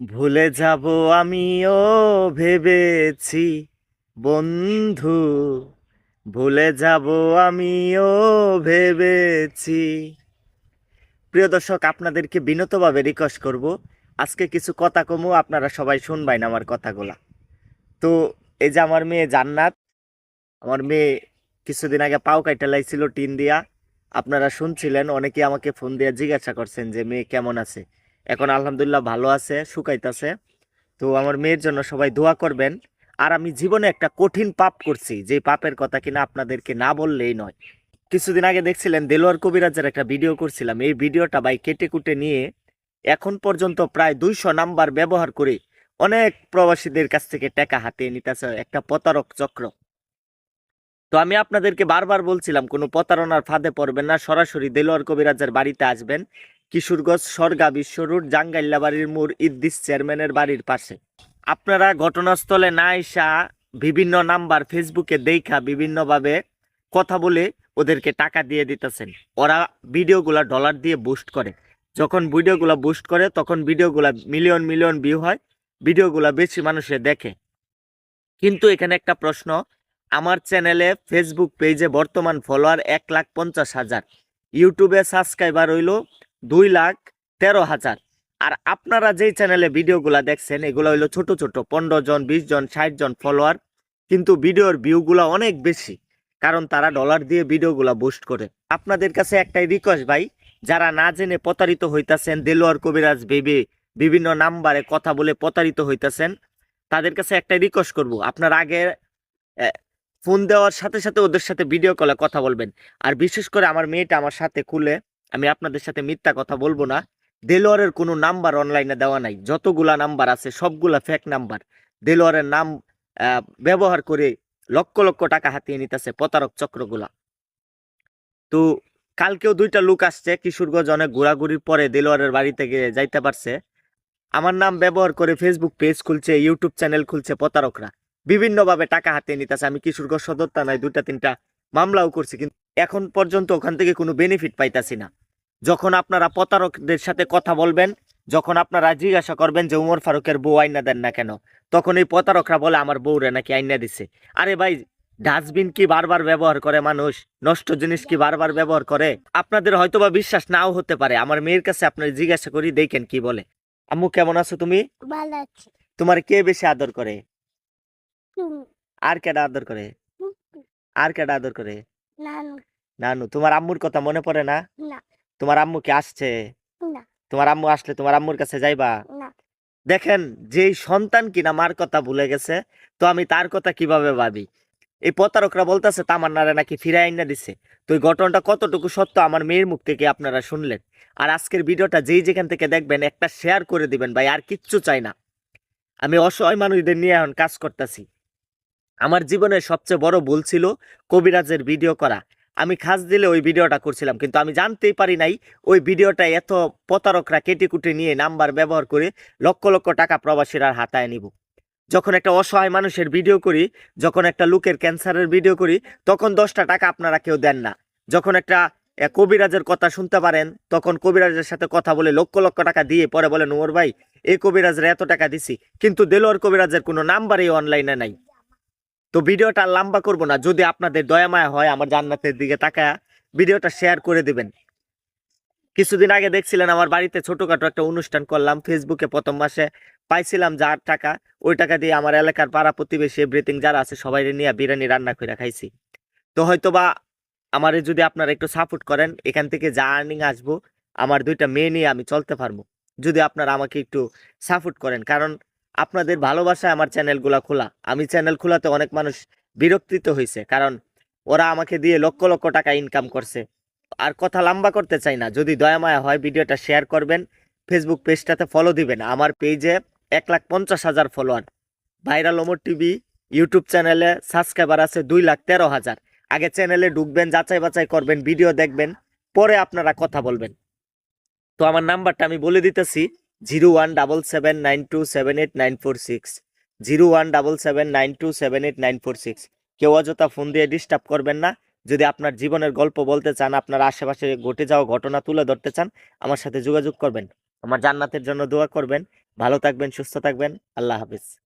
ভুলে যাব আমিও ভেবেছি, বন্ধু। ভুলে যাব আমিও ভেবেছি। প্রিয় দর্শক, আপনাদেরকে বিনতভাবে রিকোয়েস্ট করব। আজকে কিছু কথা কমু, আপনারা সবাই শুনবেন আমার কথাগুলা। তো, এই যে আমার মেয়ে জান্নাত, আমার মেয়ে কিছুদিন আগে পাও কাইটা লাইছিল টিন দিয়া। আপনারা শুনছিলেন অনেকে আমাকে ফোন দিয়ে জিজ্ঞাসা করছেন যে, মেয়ে কেমন আছে? এখন আলহামদুলিল্লাহ ভালো আছে শুকাইতেছে তো আমার মেয়ের জন্য সবাই দোয়া করবেন। আর আমি জীবনে একটা কঠিন পাপ করছি, যে পাপের কথা কিনা আপনাদেরকে না বললেই নয়। কিছুদিন আগে দেখছিলেন দেলোয়ার কবিরাজের একটা ভিডিও করছিলাম। এই ভিডিওটা ভাই কেটে কুটে নিয়ে এখন পর্যন্ত প্রায় দুইশো নাম্বার ব্যবহার করে অনেক প্রবাসীদের কাছ থেকে টাকা হাতিয়ে নিতেছে একটা প্রতারক চক্র। তো আমি আপনাদেরকে বারবার বলছিলাম, কোনো প্রতারণার ফাঁদে পড়বেন না, সরাসরি দেলোয়ার কবিরাজের বাড়িতে আসবেন। কিশোরগঞ্জ সরগা বিশ্ব রোড জাঙ্গাইল্লা বাড়ির মোড় ইদ্দিস চেয়ারম্যানের বাড়ির পাশে। আপনারা ঘটনাস্থলে না এসা বিভিন্ন নাম্বার ফেসবুকে দেখা বিভিন্নভাবে কথা বলে ওদেরকে টাকা দিয়ে দিতেছেন। ওরা ভিডিওগুলা ডলার দিয়ে বুস্ট করে। যখন ভিডিওগুলা বুস্ট করে, তখন ভিডিওগুলা মিলিয়ন মিলিয়ন ভিউ হয়, ভিডিওগুলা বেশি মানুষে দেখে। কিন্তু এখানে একটা প্রশ্ন, আমার চ্যানেলে ফেসবুক পেজে বর্তমান ফলোয়ার এক লাখ পঞ্চাশ হাজার। ইউটিউবে সাবস্ক্রাইবার হইল দুই লাখ তেরো হাজার। আর আপনারা যেই চ্যানেলে ভিডিওগুলা দেখছেন, এগুলো হইল ছোট ছোট, পনেরো জন, বিশ জন, ষাট জন ফলোয়ার কিন্তু ভিডিওর ভিউগুলো অনেক বেশি, কারণ তারা ডলার দিয়ে ভিডিওগুলা বুস্ট করে। আপনাদের কাছে একটাই রিকোয়েস্ট ভাই, যারা না জেনে প্রতারিত হইতাছেন, দেলোয়ার কবিরাজ ভেবে বিভিন্ন নাম্বারে কথা বলে প্রতারিত হইতাছেন, তাদের কাছে একটাই রিকোয়েস্ট করব, আপনার আগে ফোন দেওয়ার সাথে সাথে ওদের সাথে ভিডিও কলে কথা বলবেন। আর বিশেষ করে আমার মেয়েটা আমার সাথে খুলে আমি আপনাদের সাথে মিথ্যা কথা বলব না। দেলোয়ারের কোনো নাম্বার অনলাইনে দেওয়া নাই। যতগুলা নাম্বার আছে, সবগুলা ফেক নাম্বার। দেলোয়ারের নাম ব্যবহার করে লক্ষ লক্ষ টাকা হাতিয়ে নিতেছে প্রতারক চক্রগুলা। তো কালকেও দুইটা লোক আসছে, কিশোরগঞ্জ অনেক ঘোরাঘুরির পরে দেলোয়ারের বাড়ি থেকে যাইতে পারছে। আমার নাম ব্যবহার করে ফেসবুক পেজ খুলছে ইউটিউব চ্যানেল খুলছে প্রতারকরা। বিভিন্নভাবে টাকা হাতিয়ে নিতেছে। আমি কিশোরগঞ্জ সদর থানায় দুইটা তিনটা মামলাও করছি, কিন্তু এখন পর্যন্ত ওখান থেকে কোনো বেনিফিট পাইতাছি না। যখন আপনারা প্রতারকদের সাথে কথা বলবেন যখন আপনারা জিজ্ঞাসা করবেন যে উমর ফারুকের বউ আইনা দেন না কেন? তখন এই প্রতারকরা বলে আমার বউরে নাকি আইনা দিছে। আরে ভাই ডাস্টবিন কি বারবার ব্যবহার করে মানুষ? নষ্ট জিনিস কি বারবার ব্যবহার করে? আপনাদের হয়তোবা বিশ্বাস নাও হতে পারে। আমার মেয়ের কাছে আপনার জিজ্ঞাসা করি দেখেন কি বলে। আম্মু কেমন আছো তুমি? তোমার কে বেশি আদর করে? আর কেডা আদর করে? আর কেডা আদর করে? নানু তোমার আম্মুর কথা মনে পড়ে না? না। তোমার আম্মু কি আসছে? তোমার আম্মু আসলে তোমার আম্মুর কাছে যাইবা? দেখেন যেই সন্তান কিনা মার কথা ভুলে গেছে তো আমি তার কথা কীভাবে ভাবি? এই প্রতারকরা বলতেছে তামান্নারে নাকি ফিরে আইনা দিছে। তো এই ঘটনাটা কতটুকু সত্য আমার মেয়ের মুখ থেকে আপনারা শুনলেন। আর আজকের ভিডিওটা যেই যেখান থেকে দেখবেন একটা শেয়ার করে দিবেন ভাই আর কিচ্ছু চাই না। আমি অসহায় মানুষদের নিয়ে এখন কাজ করতেছি। আমার জীবনের সবচেয়ে বড় ভুল ছিল কবিরাজের ভিডিও করা। আমি খাস দিলে ওই ভিডিওটা করছিলাম, কিন্তু আমি জানতেই পারি নাই ওই ভিডিওটা এত প্রতারকরা কেটে কুটে নিয়ে নাম্বার ব্যবহার করে লক্ষ লক্ষ টাকা প্রবাসীরা হাতায় নিব। যখন একটা অসহায় মানুষের ভিডিও করি, যখন একটা লোকের ক্যান্সারের ভিডিও করি, তখন দশটা টাকা আপনারা কেউ দেন না। যখন একটা কবিরাজের কথা শুনতে পারেন, তখন কবিরাজের সাথে কথা বলে লক্ষ লক্ষ টাকা দিয়ে পরে বলেন, ওমর ভাই, এই কবিরাজের এত টাকা দিছি। কিন্তু দেলোয়ার কবিরাজের কোনো নাম্বারই অনলাইনে নাই। তো ভিডিওটা লম্বা করব না, যদি আপনাদের দয়া মায়া হয় আমার জান্নাতের দিকে তাকায়া ভিডিওটা শেয়ার করে দিবেন। কিছুদিন আগে দেখছিলেন আমার বাড়িতে ছোটখাটো একটা অনুষ্ঠান করলাম, ফেসবুকে প্রথম মাসে পাইছিলাম যার টাকা, ওই টাকা দিয়ে আমার এলাকার পাড়া প্রতিবেশী এভরিথিং যারা আছে সবাই নিয়ে বিরিয়ানি রান্না করে খাইছি। তো হয়তোবা আমারে যদি আপনারা একটু সাপোর্ট করেন, এখান থেকে যা আর্নিং আসব, আমার দুইটা মেয়ে নিয়ে আমি চলতে পারব। যদি আপনারা আমাকে একটু সাপোর্ট করেন, কারণ আপনাদের ভালোবাসায় আমার চ্যানেলগুলা খোলা। আমি চ্যানেল খোলাতে অনেক মানুষ বিরক্তিত হয়েছে কারণ ওরা আমাকে দিয়ে লক্ষ লক্ষ টাকা ইনকাম করছে। আর কথা লম্বা করতে চাই না, যদি দয়া মায়া হয় ভিডিওটা শেয়ার করবেন ফেসবুক পেজটাতে ফলো দিবেন। আমার পেজে এক লাখ পঞ্চাশ হাজার follower viral Omar TV YouTube চ্যানেলে সাবস্ক্রাইবার আছে দুই লাখ তেরো হাজার। আগে চ্যানেলে ঢুকবেন, যাচাই বাছাই করবেন ভিডিও দেখবেন, পরে আপনারা কথা বলবেন। তো আমার নাম্বারটা আমি বলে দিতেছি। Zero one double seven nine two seven eight nine four six zero one double seven nine two seven eight nine four six কেউ অযথা ফোন দিয়ে ডিস্টার্ব করবেন না। যদি আপনার জীবনের গল্প বলতে চান, আপনার আশেপাশে ঘটে যাওয়া ঘটনা তুলে ধরতে চান, আমার সাথে যোগাযোগ করবেন। আমার জান্নাতের জন্য দোয়া করবেন। ভালো থাকবেন, সুস্থ থাকবেন। আল্লাহ হাফিজ।